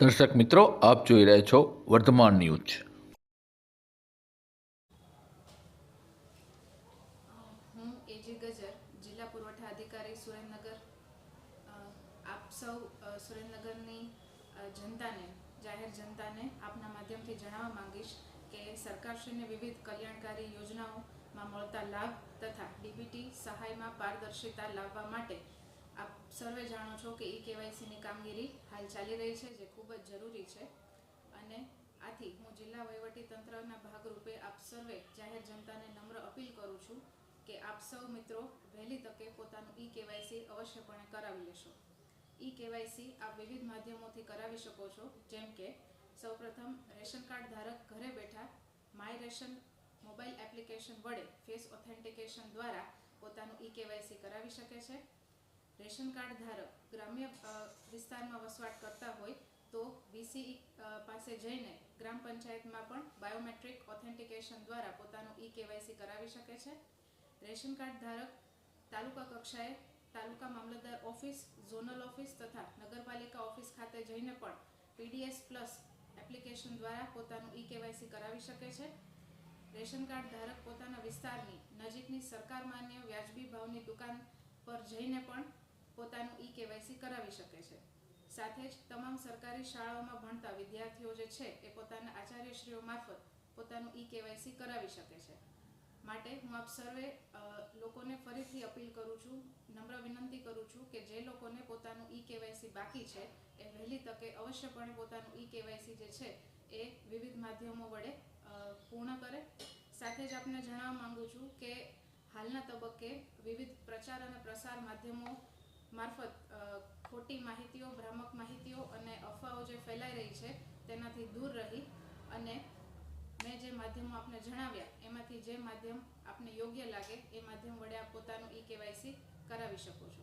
દર્શક મિત્રો, આપ જોઈ રહ્યા છો વર્ધમાન ન્યૂઝ. હું એજી ગજર, જિલ્લા પુરવઠા અધિકારી વિવિધ કલ્યાણકારી યોજનાઓમાં મળતા લાભ તથા ડીબીટી સહાયમાં પારદર્શિતા લાવવા માટે આપ સર્વે જાણો છો કે ઈ કેવાયસીની કામગીરી હાલ ચાલી રહી છે, જે ખૂબ જ જરૂરી છે. અને આથી હું જિલ્લા વહીવટી તંત્રના ભાગરૂપે આપ સર્વે જાહેર જનતાને નમ્ર અપીલ કરું છું કે આપ સૌ મિત્રો વહેલી તકે પોતાનું ઈ કેવાયસી અવશ્યપણે કરાવી લેશો. ઈ કેવાયસી આપ વિવિધ માધ્યમોથી કરાવી શકો છો, જેમ કે સૌપ્રથમ રેશન કાર્ડ ધારક ઘરે બેઠા માય રેશન મોબાઈલ એપ્લિકેશન વડે ફેસ ઓથેન્ટિકેશન દ્વારા પોતાનું ઈ કેવાયસી કરાવી શકે છે. રેશન કાર્ડ ધારક ગ્રામ્ય વિસ્તારમાં વસવાટ કરતા હોય તો વીસી પાસે જઈને ગ્રામ પંચાયતમાં પણ બાયોમેટ્રિક ઓથેન્ટિકેશન દ્વારા પોતાનું ઈ કેવાયસી કરાવી શકે છે. રેશન કાર્ડ ધારક તાલુકા કક્ષાએ taluka mamlatdar office, zonal office તથા નગરપાલિકા ઓફિસ ખાતે જઈને પણ પીડીએસ પ્લસ એપ્લિકેશન દ્વારા પોતાનું ઈ કેવાયસી કરાવી શકે છે. રેશન કાર્ડ ધારક પોતાના વિસ્તારની નજીકની સરકાર માન્ય વ્યાજબી ભાવની દુકાન પર જઈને પણ પોતાનું ઈ કેવાયસી કરાવી શકે છે. સાથે જ તમામ સરકારી શાળાઓમાં ભણતા વિદ્યાર્થીઓ જે છે એ પોતાના આચાર્યશ્રીઓ મારફત પોતાનું ઈ કેવાયસી કરાવી શકે છે. માટે હું આપ સર્વે લોકોને ફરીથી અપીલ કરું છું, નમ્ર વિનંતી કરું છું કે જે લોકોને પોતાનું ઈ કેવાયસી બાકી છે એ વહેલી તકે અવશ્યપણે પોતાનું ઈ કેવાયસી જે છે એ વિવિધ માધ્યમો વડે પૂર્ણ કરે. સાથે જ આપને જણાવવા માંગુ છું કે હાલના તબક્કે વિવિધ પ્રચાર અને પ્રસાર માધ્યમો મારફત ખોટી માહિતીઓ, ભ્રામક માહિતીઓ અને અફવાઓ જે ફેલાઈ રહી છે, તેનાથી દૂર રહી અને મેં જે માધ્યમો આપને જણાવ્યા, એમાંથી જે માધ્યમ આપને યોગ્ય લાગે, એ માધ્યમ વડે આપ પોતાનું ઈ કેવાયસી કરાવી શકો છો.